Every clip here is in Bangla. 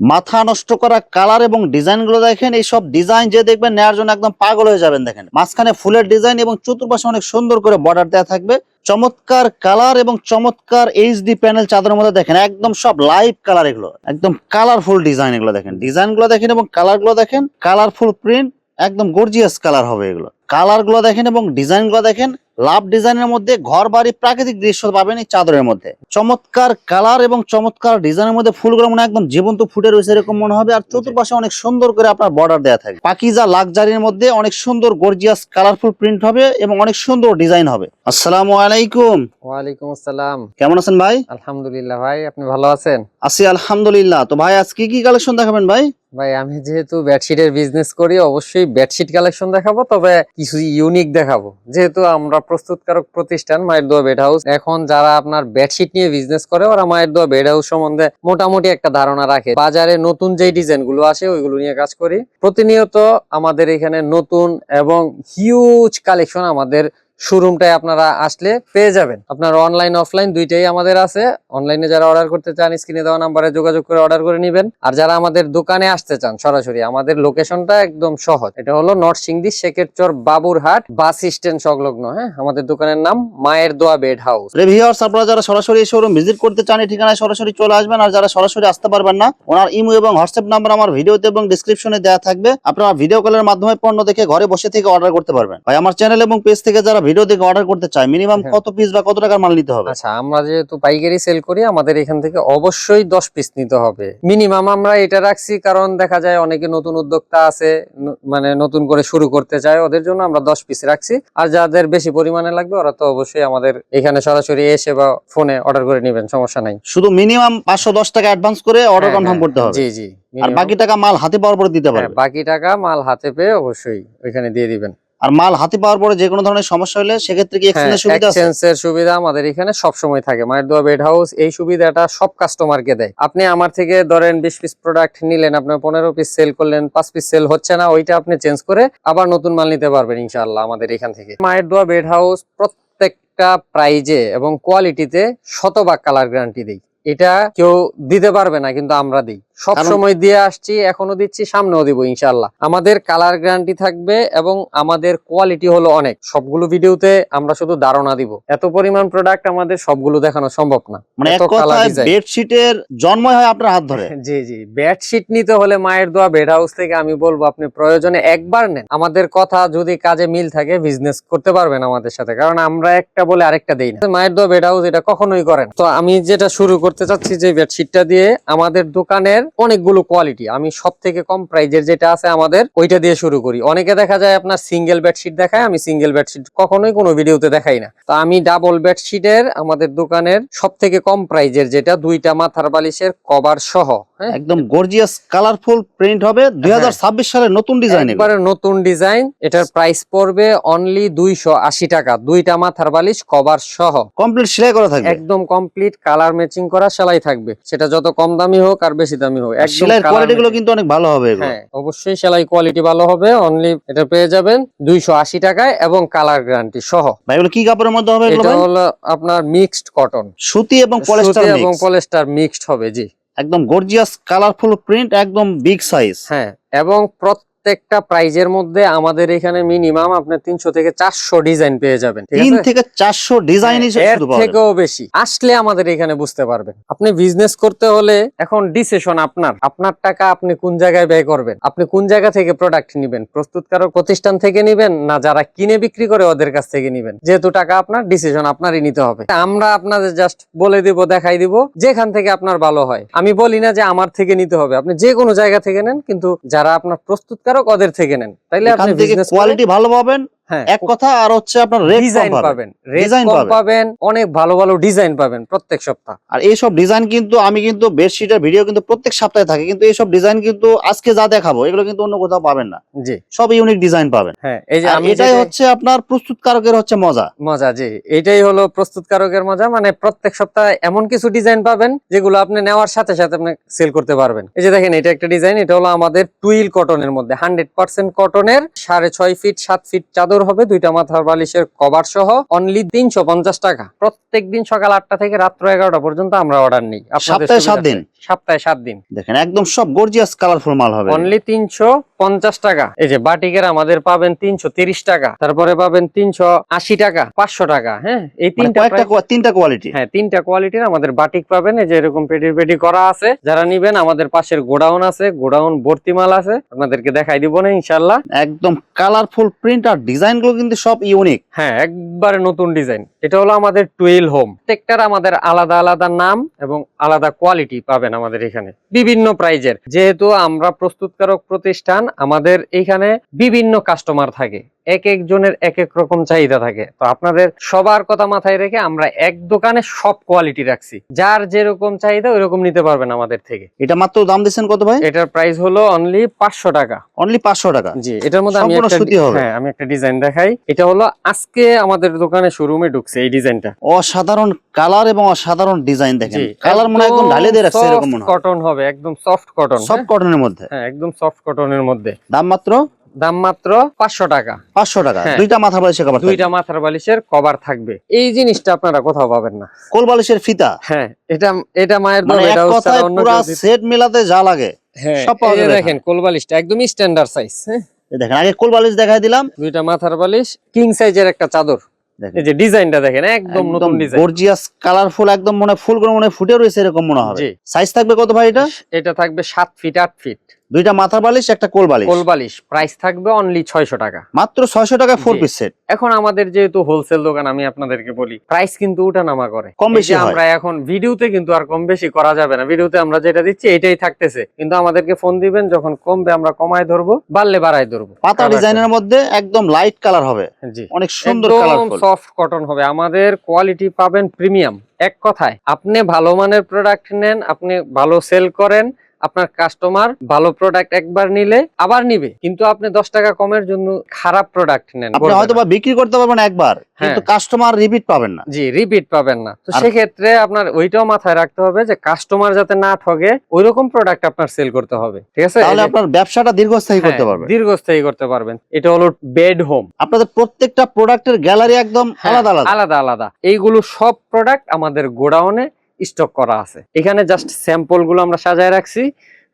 মাথা নষ্ট করা কালার এবং ডিজাইনগুলো দেখেন, এই সব ডিজাইন যে দেখবেন নেওয়ার জন্য একদম পাগল হয়ে যাবেন দেখেন। মাঝখানে ফুলের ডিজাইন এবং চতুর্পাশে অনেক সুন্দর করে বর্ডার দেওয়া থাকবে। চমৎকার কালার এবং চমৎকার এইচডি প্যানেল চাদরের মধ্যে দেখেন, একদম সব লাইভ কালার এগুলো। একদম কালারফুল ডিজাইন এগুলো দেখেন। ডিজাইনগুলো দেখেন এবং কালারগুলো দেখেন, কালারফুল প্রিন্ট, একদম গর্জিয়াস কালার হবে এগুলো। কালারগুলো দেখেন এবং ডিজাইনগুলো দেখেন লাভ ডিজাইনের মধ্যে ঘর বাড়ি প্রাকৃতিক দৃশ্য পাবেন এই চাদরের মধ্যে। চমৎকার কালার এবং চমৎকার ডিজাইনের মধ্যে ফুলগুলো মনে একদম জীবন্ত ফুটে রয়েছে এরকম মনে হবে। আর চতুর্পাশে অনেক সুন্দর করে আপনার বর্ডার দেওয়া থাকে। পাকিজা লাক্সারির মধ্যে অনেক সুন্দর গর্জিয়াস কালারফুল প্রিন্ট হবে এবং অনেক সুন্দর ডিজাইন হবে। আসসালামু আলাইকুম। ওয়ালাইকুম আসসালাম। কেমন আছেন ভাই? আলহামদুলিল্লাহ ভাই আপনি ভালো আছেন? আছি আলহামদুলিল্লাহ। তো ভাই আজ কি কি কালেকশন দেখাবেন ভাই? ভাই আমি যেহেতু বেডশিটের বিজনেস করি অবশ্যই বেডশিট কালেকশন দেখাবো তবে কিছু ইউনিক দেখাবো। যেহেতু আমরা প্রস্তুতকারক প্রতিষ্ঠান মায়ের দোয়া বেড হাউস এখন যারা আপনার বেডশিট নিয়ে বিজনেস করে ওরা মায়ের দোয়া বেড হাউস সম্বন্ধে মোটামুটি একটা ধারণা রাখে। বাজারে নতুন যেই ডিজাইনগুলো আসে ওইগুলো নিয়ে কাজ করি। প্রতিনিয়ত আমাদের এখানে নতুন এবং হিউজ কালেকশন আমাদের শোরুমটায় আপনারা আসলে পেয়ে যাবেন। আপনার অনলাইন অফলাইন দুইটাই আমাদের আছে। অনলাইনে যারা অর্ডার করতে চান স্ক্রিনে দেওয়া নাম্বারে যোগাযোগ করে অর্ডার করে নেবেন। আর যারা আমাদের দোকানে আসতে চান, সরাসরি আমাদের লোকেশনটা একদম সহজ। এটা হলো নরসিংদী শেখেরচর বাবুরহাট বাস স্ট্যান্ড সংলগ্ন হ্যাঁ? আমাদের দোকানের নাম মায়ের দোয়া বেড হাউস রেভিউয়ার্স আপনারা যারা সরাসরি শোরুম ভিজিট করতে চান, এই ঠিকানায় সরাসরি চলে আসবেন। আর যারা সরাসরি আসতে পারবেন না, ওনার ইমো এবং হোয়াটসঅ্যাপ নাম্বার আমার ভিডিওতে এবং ডিসক্রিপশনে দেওয়া থাকবে। আপনারা ভিডিও কলের মাধ্যমে পণ্য দেখে ঘরে বসে থেকে অর্ডার করতে পারবেন। ভাই, আমার চ্যানেল এবং পেজ থেকে যারা ভিডিও দেখে অর্ডার করতে চায় মিনিমাম হ্যাঁ। কত পিস বা কত টাকার মাল নিতে হবে? আচ্ছা আমরা যেহেতু পাইকারি সেল করি আমাদের এখান থেকে অবশ্যই দশ পিস নিতে হবে। মিনিমাম আমরা এটা রাখছি কারণ দেখা যায় অনেকে নতুন উদ্যোক্তা আছে মানে নতুন করে শুরু করতে চায় ওদের জন্য আমরা দশ পিস রাখছি। আর যাদের বেশি পরিমাণে লাগবে ওরা তো অবশ্যই আমাদের এখানে সরাসরি এসে বা ফোনে অর্ডার করে নেবেন সমস্যা নাই। শুধু মিনিমাম পাঁচশো দশ টাকা অ্যাডভান্স করে অর্ডার হ্যাঁ, কনফার্ম হ্যাঁ, করতে হবে। জি জি আর বাকি টাকা মাল হাতে পাওয়ার পরে দিতে পারবে। বাকি টাকা মাল হাতে পেয়ে অবশ্যই ওইখানে দিয়ে দিবেন। আর মাল হাতে পাওয়ার পরে যে কোনো ধরনের সমস্যা হলে সেক্ষেত্রে কি এক্সচেঞ্জের সুবিধা আছে? এক্সচেঞ্জের সুবিধা আমাদের এখানে সব সময় থাকে। মায়ের দোয়া বেড হাউস এই সুবিধাটা সব কাস্টমারকে দেয়। আপনি আমার থেকে ধরেন বিশ পিস প্রোডাক্ট নিলেন আপনার পনেরো পিস সেল করলেন পাঁচ পিস সেল হচ্ছে না ওইটা আপনি চেঞ্জ করে আবার নতুন মাল নিতে পারবেন ইনশাআল্লাহ আমাদের এখান থেকে। মায়ের দোয়া বেড হাউস প্রত্যেকটা প্রাইজে এবং কোয়ালিটিতে শতভাগ কালার গ্যারান্টি দেই। এটা কেউ দিতে পারবে না কিন্তু আমরা দিই। সব সময় দিয়ে আসছি এখনও দিচ্ছি সামনেও দিব ইনশাল্লাহ আমাদের কালার গ্যারান্টি থাকবে এবং আমাদের কোয়ালিটি হলো অনেক। সবগুলো ভিডিওতে আমরা শুধু ধারণা দিব। এত পরিমাণ প্রোডাক্ট আমাদের সবগুলো দেখানো সম্ভব না। মানে এক কথায় বেডশিটের জন্মই হয় আপনার হাত ধরে। জি জি। বেডশিট নিতে হলে মায়ের দোয়া বেড হাউস থেকে আমি বলব আপনি প্রয়োজনে একবার নেন। আমাদের কথা যদি কাজে মিল থাকে বিজনেস করতে পারবেন আমাদের সাথে। কারণ আমরা একটা বলে আরেকটা দেই না। মায়ের দোয়া বেড হাউস এটা কখনোই করেন তো আমি যেটা শুরু করতে চাচ্ছি যে বেডশিটটা দিয়ে আমাদের দোকানের অনেকগুলো কোয়ালিটি আমি সব থেকে কম প্রাইজের যেটা আছে আমাদের, ওইটা দিয়ে শুরু করি। অনেকে দেখা যায় আপনার সিঙ্গেল বেডশিট দেখায়, আমি সিঙ্গেল বেডশিট কখনোই কোনো ভিডিওতে দেখাই না। তো আমি ডাবল বেডশিটের আমাদের দোকানের সব থেকে কম প্রাইজের যেটা, দুইটা মাথার বালিশের কভার সহ একদম গর্জিয়াস কালারফুল প্রিন্ট হবে। দুই সালের নতুন ডিজাইন একবারে নতুন ডিজাইন এটার প্রাইস পড়বে অনলি দুইশো আশি টাকা। দুইটা মাথার বালিশ কভার সহ। কমপ্লিট সেলাই করা থাকবে? একদম কমপ্লিট কালার ম্যাচিং করা সেলাই থাকবে। সেটা যত কম দামি হোক আর বেশি দামি হোক সেলাইয়ের কোয়ালিটি গুলো কিন্তু অনেক ভালো হবে হ্যাঁ অবশ্যই সেলাই কোয়ালিটি ভালো হবে। অনলি এটা পেয়ে যাবেন দুইশো আশি টাকায় এবং কালার গ্যারান্টি সহ। ভাই এগুলো কি কাপড়ের মধ্যে হবে এটা? হলো আপনার মিক্সড কটন সুতি এবং পলিস্টার এবং পলিস্টার মিক্সড হবে জি। একদম গর্জিয়াস কালারফুল প্রিন্ট একদম বিগ সাইজ হ্যাঁ এবং প্রত্যেকটা প্রাইজের মধ্যে আমাদের এখানে মিনিমাম আপনার তিনশো থেকে চারশো ডিজাইন পেয়ে যাবেন তিন থেকে চারশো ডিজাইন হ্যাঁ, এর থেকেও বেশি। আসলে আমাদের এখানে বুঝতে পারবেন। আপনি বিজনেস করতে হলে এখন ডিসিশন আপনার। আপনার টাকা আপনি কোন জায়গায় ব্যয় করবেন? আপনি কোন জায়গা থেকে প্রোডাক্ট নিবেন? প্রস্তুতকারক প্রতিষ্ঠান থেকে নিবেন না যারা কিনে বিক্রি করে ওদের কাছ থেকে নিবেন? যেহেতু টাকা আপনার ডিসিশন আপনারই নিতে হবে। আমরা আপনাদের জাস্ট বলে দিব দেখাই দিব যেখান থেকে আপনার ভালো হয়। আমি বলি না যে আমার থেকে নিতে হবে। আপনি যে কোনো জায়গা থেকে নেন কিন্তু যারা আপনার প্রস্তুতকারক ওদের থেকে নেন? তাইলে আপনি বিজনেস কোয়ালিটি ভালো পাবেন এক কথা আর হচ্ছে আপনার ডিজাইন পাবেন কম পাবেন। অনেক ভালো ভালো ডিজাইন পাবেন প্রত্যেক সপ্তাহ। আর এইসব ডিজাইন কিন্তু আমি কিন্তু বেডশিটের ভিডিও কিন্তু প্রত্যেক সপ্তাহে থাকে কিন্তু এইসব ডিজাইন কিন্তু আজকে যা দেখাবো এগুলো কিন্তু অন্য কোথাও পাবেন না। জি। সব ইউনিক ডিজাইন পাবেন। হ্যাঁ এই যে এটাই হচ্ছে আপনার প্রস্তুতকারকের হচ্ছে মজা। মজা জি। এটাই হলো প্রস্তুতকারকের মজা মানে প্রত্যেক সপ্তাহে এমন কিছু ডিজাইন পাবেন যেগুলো আপনি নেওয়ার সাথে সাথে আপনি সেল করতে পারবেন। এই যে দেখেন এটা একটা ডিজাইন এটা হলো আমাদের টুইল কটনের মধ্যে। হান্ড্রেড পার্সেন্ট কটনের সাড়ে ছয় ফিট সাত ফিট চাদর চাদর হবে দুইটা মাথার বালিশের কভার সহ অনলি তিনশো পঞ্চাশ টাকা। প্রত্যেক দিন সকাল আটটা থেকে রাত্র এগারোটা পর্যন্ত আমরা অর্ডার নিই। সপ্তাহে সাত দিন? সপ্তাহে সাত দিন। দেখেন একদম সব গর্জিয়াস কালারফুল মাল হবে। অনলি তিনশো পঞ্চাশ টাকা। এই যে বাটিকের আমাদের পাবেন তিনশো তিরিশ টাকা। তারপরে পাবেন তিনশো আশি টাকা পাঁচশো টাকা হ্যাঁ? এই মানে তিনটা তিনটা কোয়ালিটি হ্যাঁ তিনটা কোয়ালিটির আমাদের বাটিক পাবেন। এই যে এরকম পেটি পেটি করা আছে। যারা নিবেন আমাদের পাশের গোডাউন আছে গোডাউন ভর্তি মাল আছে। আপনাদেরকে দেখাই দিব না ইনশাল্লাহ একদম কালারফুল প্রিন্ট আর ডিজাইন গুলো কিন্তু সব ইউনিক হ্যাঁ একবারে নতুন ডিজাইন। এটা হলো আমাদের টুয়েল হোম। প্রত্যেকটার আমাদের আলাদা আলাদা নাম এবং আলাদা কোয়ালিটি পাবেন আমাদের এখানে। বিভিন্ন প্রাইজের যেহেতু আমরা প্রস্তুতকারক প্রতিষ্ঠান, আমাদের এখানে বিভিন্ন কাস্টমার থাকে। এক একজনের এক এক রকম চাহিদা থাকে। তো আপনাদের সবার কথা মাথায় রেখে আমরা এক দোকানে সব কোয়ালিটি রাখছি। যার যেরকম চাহিদা ওইরকম নিতে পারবেন আমাদের থেকে। এটা মাত্র দাম দিচ্ছেন কত ভাই? এটার প্রাইস হলো অনলি পাঁচশো টাকা। অনলি পাঁচশো টাকা। জি এটার মধ্যে আমি একটা হ্যাঁ আমি একটা ডিজাইন দেখাই। এটা হলো আজকে আমাদের দোকানে শোরুমে ঢুকছে এই ডিজাইনটা অসাধারণ কালার এবং অসাধারণ ডিজাইন দেখেন। কালার মনে হয় একদম ঢালে দিয়ে রাখছে এরকম মনে কটন হবে একদম সফট কটন সব কটনের মধ্যে। হ্যাঁ একদম সফট কটনের মধ্যে। দাম মাত্র দাম মাত্র পাঁচশো টাকা। পাঁচশো টাকা। হ্যাঁ। দুইটা মাথা বালিশের কভার দুইটা মাথার বালিশের কভার থাকবে। এই জিনিসটা আপনারা কোথাও পাবেন না। কোল বালিশের ফিতা? হ্যাঁ এটা এটা মায়ের মানে সেট মেলাতে যা লাগে হ্যাঁ দেখেন কোলবালিশটা একদমই স্ট্যান্ডার্ড সাইজ দেখেন আগে কোল বালিশ দেখাই দিলাম। দুইটা মাথার বালিশ কিং সাইজের একটা চাদর। এই যে ডিজাইনটা দেখেন একদম নতুন ডিজাইন গর্জিয়াস কালারফুল একদম মনে ফুলগুলো মনে হয় ফুটে রয়েছে এরকম মনে হবে। সাইজ থাকবে কত ভাই এটা? এটা থাকবে সাত ফিট আট ফিট দুইটা মাথার বালিশ একটা কোল বালিশ। কোলবালিশ প্রাইস থাকবে অনলি ছয়শো টাকা। মাত্র ছয়শো টাকায় ফোর পিস সেট এখন আমাদের যেহেতু হোলসেল দোকান আমি আপনাদেরকে বলি প্রাইস কিন্তু উঠানামা করে। কম বেশি আমরা এখন ভিডিওতে কিন্তু আর কম বেশি করা যাবে না। ভিডিওতে আমরা যেটা দিচ্ছি এটাই থাকতেছে। কিন্তু আমাদেরকে ফোন দিবেন যখন কমবে আমরা কমায় ধরবো বাড়লে বাড়ায় ধরবো। পাতা ডিজাইনের মধ্যে একদম লাইট কালার হবে। জি। অনেক সুন্দর কালারফুল সফট কটন হবে। আমাদের কোয়ালিটি পাবেন প্রিমিয়াম এক কথায় আপনি ভালো মানের প্রোডাক্ট নেন আপনি ভালো সেল করেন আপনার কাস্টমার ভালো প্রোডাক্ট একবার নিলে আবার নিবে। কিন্তু আপনি দশ টাকা কমের জন্য খারাপ প্রোডাক্ট নেন। আপনি হয়তো বা বিক্রি করতে পারবেন একবার কিন্তু কাস্টমার রিপিট পাবেন না। জি রিপিট পাবেন না। তো সেক্ষেত্রে আপনার ওইটাও মাথায় রাখতে হবে যে কাস্টমার যাতে না ঠগে ওইরকম প্রোডাক্ট আপনার সেল করতে হবে। ঠিক আছে? তাহলে আপনার ব্যবসাটা দীর্ঘস্থায়ী করতে হ্যাঁ, পারবেন। দীর্ঘস্থায়ী করতে পারবেন। এটা হলো বেড হোম আপনাদের প্রত্যেকটা প্রোডাক্টের গ্যালারি একদম আলাদা আলাদা। হ্যাঁ, আলাদা আলাদা। এইগুলো সব প্রোডাক্ট আমাদের গোডাউনে স্টক করা আছে। এখানে জাস্ট স্যাম্পলগুলো আমরা সাজায় রাখছি।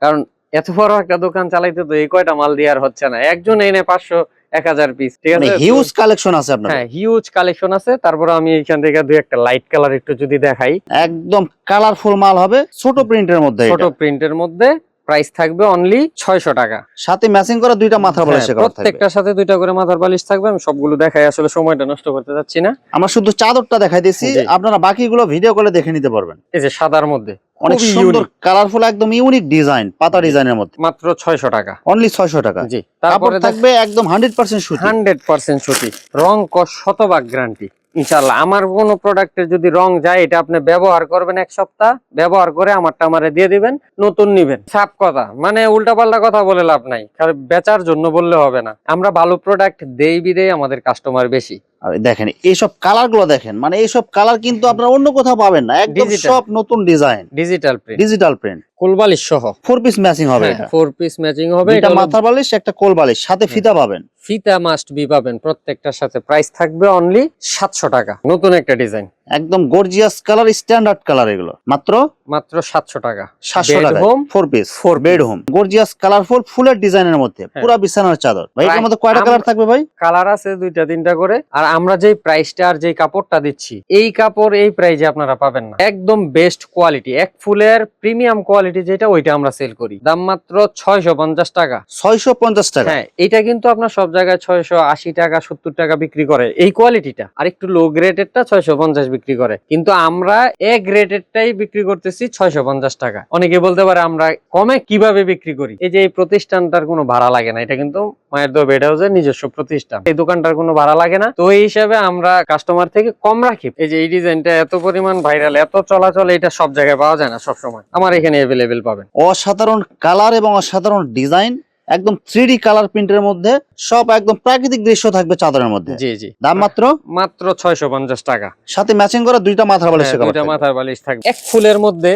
কারণ এত বড় একটা দোকান চালাইতে তো এই কয়টা মাল দিয়ে আর হচ্ছে না। একজন এনে পাঁচশো এক হাজার পিস ঠিক মানে আছে? হিউজ কালেকশন আছে আপনার হ্যাঁ হিউজ কালেকশন আছে। তারপর আমি এখান থেকে দুই একটা লাইট কালার একটু যদি দেখাই। একদম কালারফুল মাল হবে ছোট প্রিন্টের মধ্যে ছোট প্রিন্টের মধ্যে প্রাইস থাকবে অনলি ছয়শো টাকা। সাথে ম্যাচিং করা দুইটা মাথা হ্যাঁ, বালিশের প্রত্যেকটার সাথে দুইটা করে মাথার বালিশ থাকবে আমি সবগুলো দেখাই আসলে সময়টা নষ্ট করতে যাচ্ছি না। আমরা শুধু চাদরটা দেখাই দিচ্ছি আপনারা বাকিগুলো ভিডিও করে দেখে নিতে পারবেন। এই যে সাদার মধ্যে অনেক সুন্দর কালারফুল একদম ইউনিক ডিজাইন পাতা ডিজাইনের মধ্যে। মাত্র ছয়শো টাকা। অনলি ছয়শো টাকা। জি তারপরে থাকবে একদম হান্ড্রেড পার্সেন্ট সুতি। হান্ড্রেড পার্সেন্ট সুতি। রং কস শতভাগ গ্যারান্টি ইনশাল্লাহ আমার কোনো প্রোডাক্টের যদি রং যায়, এটা আপনি ব্যবহার করবেন এক সপ্তাহ, ব্যবহার করে আমারটা আমারে দিয়ে দিবেন, নতুন নিবেন। সাপ কথা। মানে উল্টাপাল্টা কথা বলে লাভ নাই। বেচার জন্য বললে হবে না। আমরা ভালো প্রোডাক্ট দেই বিদেই আমাদের কাস্টমার বেশি। আর দেখেন এইসব কালারগুলো দেখেন মানে এইসব কালার কিন্তু আপনারা অন্য কোথাও পাবেন না একদম সব নতুন design digital print digital print কোলবালিশ সহ। ফোর পিস ম্যাচিং হবে এটা। ফোর পিস ম্যাচিং হবে এটা মাথার বালিশ একটা কোলবালিশ সাথে ফিতা পাবেন। ফিতা মাস্ট বি পাবেন প্রত্যেকটার সাথে প্রাইস থাকবে অনলি সাতশো টাকা। নতুন একটা ডিজাইন একদম গর্জিয়াস কালার স্ট্যান্ডার্ড কালার এগুলো। মাত্র? মাত্র সাতশো টাকা। সাতশো টাকা four piece four bed home gorgeous colourful ফুলের ডিজাইনের মধ্যে। হ্যাঁ। পুরা বিছানার চাদর। ভাই Right. মধ্যে কয়টা কালার থাকবে ভাই? কালার আছে দুইটা তিনটা করে। আর আমরা যেই প্রাইসটা আর যেই কাপড়টা দিচ্ছি এই কাপড় এই প্রাইজে আপনারা পাবেন না। একদম বেস্ট কোয়ালিটি এক ফুলের প্রিমিয়াম কোয়ালিটি যেটা ওইটা আমরা সেল করি। দাম মাত্র ছয়শো পঞ্চাশ টাকা। ছয়শো পঞ্চাশ টাকা। হ্যাঁ এটা কিন্তু আপনার সব জায়গায় ছয়শো আশি টাকা সত্তর টাকা বিক্রি করে। এই কোয়ালিটিটা আর একটু লো গ্রেডেরটা ছয়শো পঞ্চাশ বিক্রি করে। কিন্তু আমরা এ গ্রেডেরটাই বিক্রি করতেছি ছয়শো পঞ্চাশ টাকা। অনেকে বলতে পারে আমরা কমে কীভাবে বিক্রি করি? এই যে এই প্রতিষ্ঠানটার কোনো ভাড়া লাগে না, এটা কিন্তু মায়ের দো বেড হাউসের নিজস্ব প্রতিষ্ঠান। এই দোকানটার কোনো ভাড়া লাগে না। তো এই হিসাবে আমরা কাস্টমার থেকে কম রাখি। এই যে এই ডিজাইনটা এত পরিমাণ ভাইরাল এত চলাচল, এটা সব জায়গায় পাওয়া যায় না সব সময় আমার এখানে অ্যাভেলেবেল পাবেন। অসাধারণ কালার এবং অসাধারণ ডিজাইন একদম থ্রি কালার প্রিন্টের মধ্যে সব একদম প্রাকৃতিক দৃশ্য থাকবে চাদরের মধ্যে। জি জি। দাম মাত্র? মাত্র ছয়শো পঞ্চাশ টাকা। সাথে ম্যাচিং করা দুইটা মাথার বালিশ হ্যাঁ, দুইটা মাথার বালিশ থাকবে এক ফুলের মধ্যে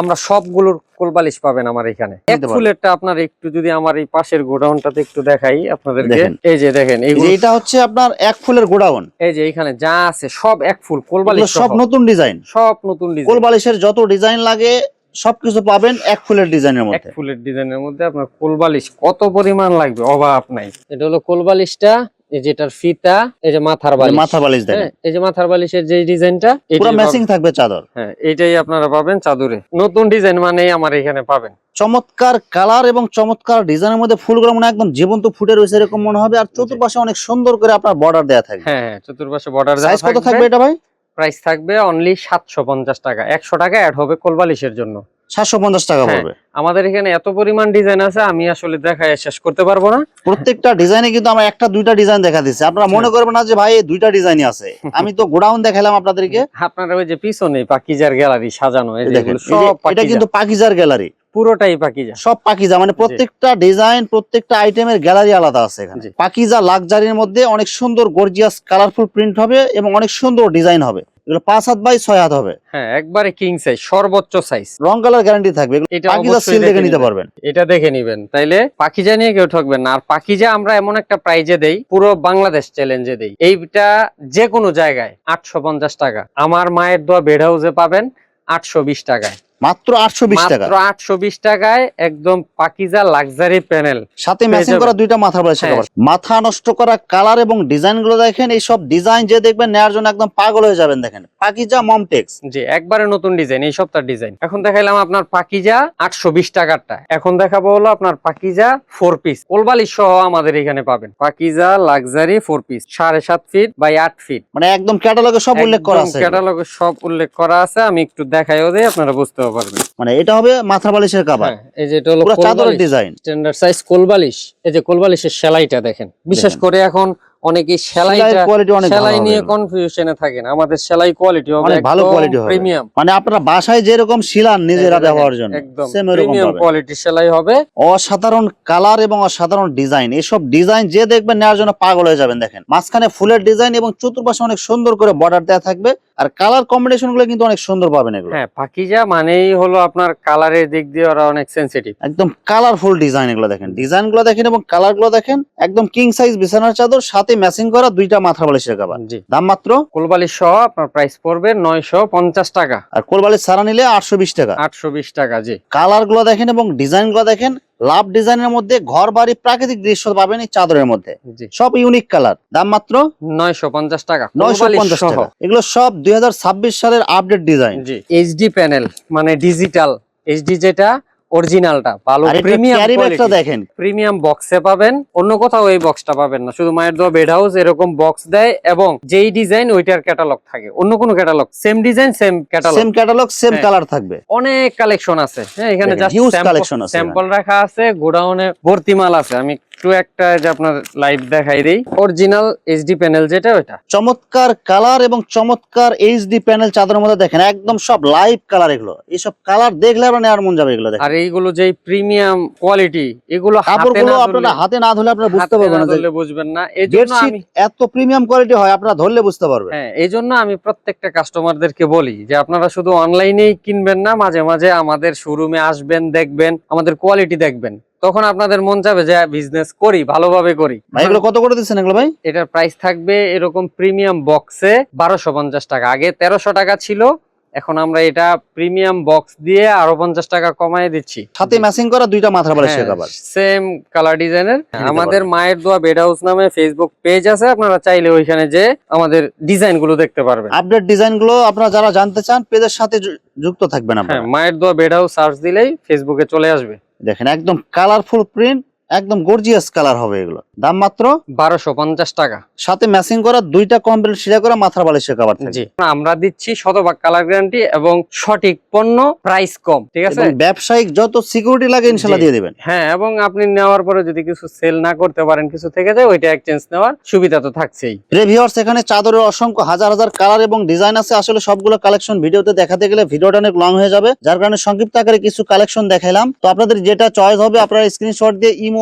আমরা সবগুলোর কোলবালিশ পাবেন আমার এখানে। এক ফুলেরটা আপনার একটু যদি আমার এই পাশের গোডাউনটাতে একটু দেখাই আপনাদেরকে। এই যে দেখেন এই যে এইগুলো এটা হচ্ছে আপনার এক ফুলের গোডাউন। এই যে এখানে যা আছে সব এক ফুল কোলবালিশ সব সব নতুন ডিজাইন সব নতুন ডিজাইন কোল বালিশের যত ডিজাইন লাগে সবকিছু পাবেন এক ফুলের ডিজাইনের মধ্যে। এক ফুলের ডিজাইনের মধ্যে আপনার কোলবালিশ কত পরিমাণ লাগবে? অভাব নাই। এটা হলো কোলবালিশটা এই যেটার ফিতা এই যে মাথার বালিশ। মাথা বালিশ দেখেন। হ্যাঁ, এই যে মাথার বালিশের যে ডিজাইনটা পুরো ম্যাচিং থাকবে চাদর। হ্যাঁ এইটাই আপনারা পাবেন চাদরে। নতুন ডিজাইন মানেই আমার এখানে পাবেন। চমৎকার কালার এবং চমৎকার ডিজাইনের মধ্যে ফুলগুলো মনে একদম জীবন্ত ফুটে রয়েছে এরকম মনে হবে আর চতুর্পাশে অনেক সুন্দর করে আপনার বর্ডার দেওয়া থাকবে। হ্যাঁ হ্যাঁ চতুর্পাশে বর্ডার দেওয়া সাইজ কত থাকবে এটা ভাই? প্রাইস থাকবে অনলি সাতশো পঞ্চাশ টাকা। একশো টাকা অ্যাড হবে কোলবালিশের জন্য। সাতশো পঞ্চাশ টাকা হ্যাঁ। পড়বে। আমাদের এখানে এত পরিমাণ ডিজাইন আছে আমি আসলে দেখায় শেষ করতে পারব না। প্রত্যেকটা ডিজাইনে কিন্তু আমরা একটা দুইটা ডিজাইন দেখা দিচ্ছি। আপনারা মনে করবেন না যে ভাই দুইটা ডিজাইনই আছে। আমি তো গোডাউন দেখালাম আপনাদেরকে। আপনারা ওই যে পিছনে পাকিজার গ্যালারি সাজানো এটা কিন্তু পাকিজার গ্যালারি। পুরোটাই পাকিজা। সব পাকিজা মানে প্রত্যেকটা ডিজাইন প্রত্যেকটা আইটেমের গ্যালারি আলাদা আছে এখানে। পাকিজা লাক্সারির মধ্যে অনেক সুন্দর গর্জিয়াস কালারফুল প্রিন্ট হবে এবং অনেক সুন্দর ডিজাইন হবে। এগুলো পাঁচ হাত বাই ছয় হাত হবে। হ্যাঁ একবারে কিং সাইজ সর্বোচ্চ সাইজ রং কালার গ্যারান্টি থাকবে। পাকিজা সিল দেখে দেখে নিতে পারবেন। এটা দেখে নিবেন। তাইলে পাখিজা নিয়ে কেউ ঠকবেন না। আর পাখিজা আমরা এমন একটা প্রাইজে দেই পুরো বাংলাদেশ চ্যালেঞ্জে দেই। এইটা যে কোনো জায়গায় আটশো পঞ্চাশ টাকা। আমার মায়ের দোয়া বেড হাউসে পাবেন আটশো বিশ টাকায়। মাত্র আটশো বিশ টাকা মাত্র আটশো বিশ টাকায় একদম পাকিজা লাক্সারি প্যানেল। সাথে ম্যাচিং করা দুইটা মাথা বালিশ হ্যাঁ। মাথা নষ্ট করা কালার এবং ডিজাইনগুলো দেখেন এই সব ডিজাইন যে দেখবেন নেওয়ার জন্য একদম পাগল হয়ে যাবেন দেখেন। পাকিজা মমটেক্স। জি একবারে নতুন ডিজাইন এই সপ্তাহ ডিজাইন এখন দেখাইলাম আপনার পাকিজা আটশো বিশ টাকারটা। এখন দেখাবো হলো আপনার পাকিজা ফোর পিস কোলবালি সহ আমাদের এখানে পাবেন। পাকিজা লাক্সারি ফোর পিস সাড়ে সাত ফিট বাই আট ফিট মানে একদম ক্যাটালগে সব উল্লেখ করা আছে। ক্যাটালগে সব উল্লেখ করা আছে। আমি একটু দেখাইও দেই আপনারা বুঝতেও পারবেন। মানে এটা হবে মাথা বালিশের কাবার হ্যাঁ, এই যে এটা হলো চাদরের ডিজাইন স্ট্যান্ডার্ড সাইজ কোলবালিশ এই যে কোলবালিশের সেলাইটা দেখেন। বিশেষ করে এখন অনেকেই সেলাইটা কোয়ালিটি অনেক ভালো সেলাই নিয়ে কনফিউশনে থাকেন। আমাদের সেলাই কোয়ালিটি হবে ভালো quality হবে। প্রিমিয়াম মানে আপনারা বাসায় যেরকম শিলান নিজেরা ব্যবহারের জন্য একদম প্রিমিয়াম পাবেন। সেলাই হবে। অসাধারণ কালার এবং অসাধারণ ডিজাইন এসব ডিজাইন যে দেখবেন নেওয়ার জন্য পাগল হয়ে যাবেন দেখেন। মাঝখানে ফুলের ডিজাইন এবং চতুর্পাশে অনেক সুন্দর করে বর্ডার দেওয়া থাকবে। আর কালার কম্বিনেশনগুলো কিন্তু অনেক সুন্দর পাবেন এগুলো। হ্যাঁ পাকিজা মানেই হলো আপনার কালারের দিক দিয়ে ওরা অনেক সেনসিটিভ একদম কালারফুল ডিজাইন এগুলো দেখেন। ডিজাইনগুলো দেখেন এবং কালারগুলো দেখেন একদম কিং সাইজ বিছানার চাদর সাথে ম্যাচিং করা দুইটা মাথা বালিশের কাবার জি। দাম মাত্র? কোলবালি সহ আপনার প্রাইস পড়বে নয়শো পঞ্চাশ টাকা। আর কোলবালিশ সারা নিলে আটশো বিশ টাকা। আটশো বিশ টাকা জি। কালারগুলো দেখেন এবং ডিজাইনগুলো দেখেন লাভ ডিজাইনের মধ্যে ঘর বাড়ি প্রাকৃতিক দৃশ্য পাবেন এই চাদরের মধ্যে। সব ইউনিক কালার দাম মাত্র নয়শো পঞ্চাশ টাকা। নয়শো পঞ্চাশ টাকা। এগুলো সব দুই হাজার ছাব্বিশ সালের update design H HD panel মানে ডিজিটাল এইচডি যেটা অরিজিনালটা ভালো প্রিমিয়াম ব্যাগটা দেখেন। প্রিমিয়াম বক্সে পাবেন অন্য কোথাও এই বক্সটা পাবেন না। শুধু মায়ের দোয়া বেড হাউস এরকম বক্স দেয় এবং যেই ডিজাইন ওইটার ক্যাটালগ থাকে। অন্য কোনো catalogue same design same catalogue same catalogue same. Colour থাকবে। অনেক কালেকশন আছে। হ্যাঁ এখানে জাস্ট স্যাম্পল রাখা আছে গোডাউনে ভর্তি মাল আছে। আমি একটু একটা যে আপনার লাইভ দেখাই দেই। অরিজিনাল এইচডি প্যানেল যেটা ওইটা। চমৎকার কালার এবং চমৎকার এইচডি প্যানেল চাদরের মধ্যে দেখেন একদম সব লাইভ কালার এগুলো। এইসব কালার দেখলে আপনার নেওয়ার মন যাবে এগুলো দেখেন আর এইগুলো যে প্রিমিয়াম কোয়ালিটি এগুলো কাপড়গুলো আপনারা হাতে না ধরলে আপনারা বুঝতে পারবেন না না ধরলে বুঝবেন না। এই জন্য আমি এত প্রিমিয়াম কোয়ালিটি হয় আপনারা ধরলে বুঝতে পারবেন। হ্যাঁ এই জন্য আমি প্রত্যেকটা কাস্টমারদেরকে বলি যে আপনারা শুধু অনলাইনেই কিনবেন না মাঝে মাঝে আমাদের শোরুমে আসবেন দেখবেন আমাদের কোয়ালিটি দেখবেন। তখন আপনাদের মন যাবে যে বিজনেস করি ভালোভাবে করি। ভাই এগুলো কত করে দিচ্ছেন এগুলো ভাই? এটার প্রাইস থাকবে এরকম প্রিমিয়াম বক্সে বারোশো পঞ্চাশ টাকা। আগে তেরোশো টাকা ছিল এখন আমরা এটা প্রিমিয়াম বক্স দিয়ে আরও পঞ্চাশ টাকা কমায় দিচ্ছি। সাথে ম্যাচিং করা দুইটা মাথার বালিশের কাবার সেম কালার ডিজাইনের আমাদের মায়ের দোয়া বেড হাউস নামে ফেসবুক পেজ আছে আপনারা চাইলে ওইখানে যে আমাদের ডিজাইনগুলো দেখতে পারবেন। আপডেট ডিজাইনগুলো আপনারা যারা জানতে চান পেজের সাথে যুক্ত থাকবেন হ্যাঁ আপনারা। মায়ের দোয়া বেড হাউস সার্চ দিলেই ফেসবুকে চলে আসবে। দেখেন একদম কালারফুল প্রিন্ট একদম গর্জিয়াস কালার হবে এগুলো। দাম মাত্র বারোশো পঞ্চাশ টাকা। সাথে ম্যাচিং করা দুইটা কমপ্লিট সিরা করা মাথার বালিশের কাবার জি আমরা দিচ্ছি শতভাগ কালার গ্যারান্টি এবং সঠিক পণ্য প্রাইস কম ঠিক আছে? ব্যবসায়িক যত সিকিউরিটি লাগে ইনশাল্লাহ দিয়ে দিবেন। হ্যাঁ এবং আপনি নেওয়ার পরে যদি কিছু সেল না করতে পারেন কিছু থেকে যায় ওইটা এক্সচেঞ্জ নেওয়ার সুবিধা তো থাকছেই। প্রেভিয়ার্স এখানে চাদরের অসংখ্য হাজার হাজার কালার এবং ডিজাইন আছে। আসলে সবগুলো কালেকশন ভিডিওতে দেখাতে গেলে ভিডিওটা অনেক লং হয়ে যাবে। যার কারণে সংক্ষিপ্ত আকারে কিছু কালেকশন দেখাইলাম। তো আপনাদের যেটা চয়েস হবে আপনারা স্ক্রিনশট দিয়ে ইমো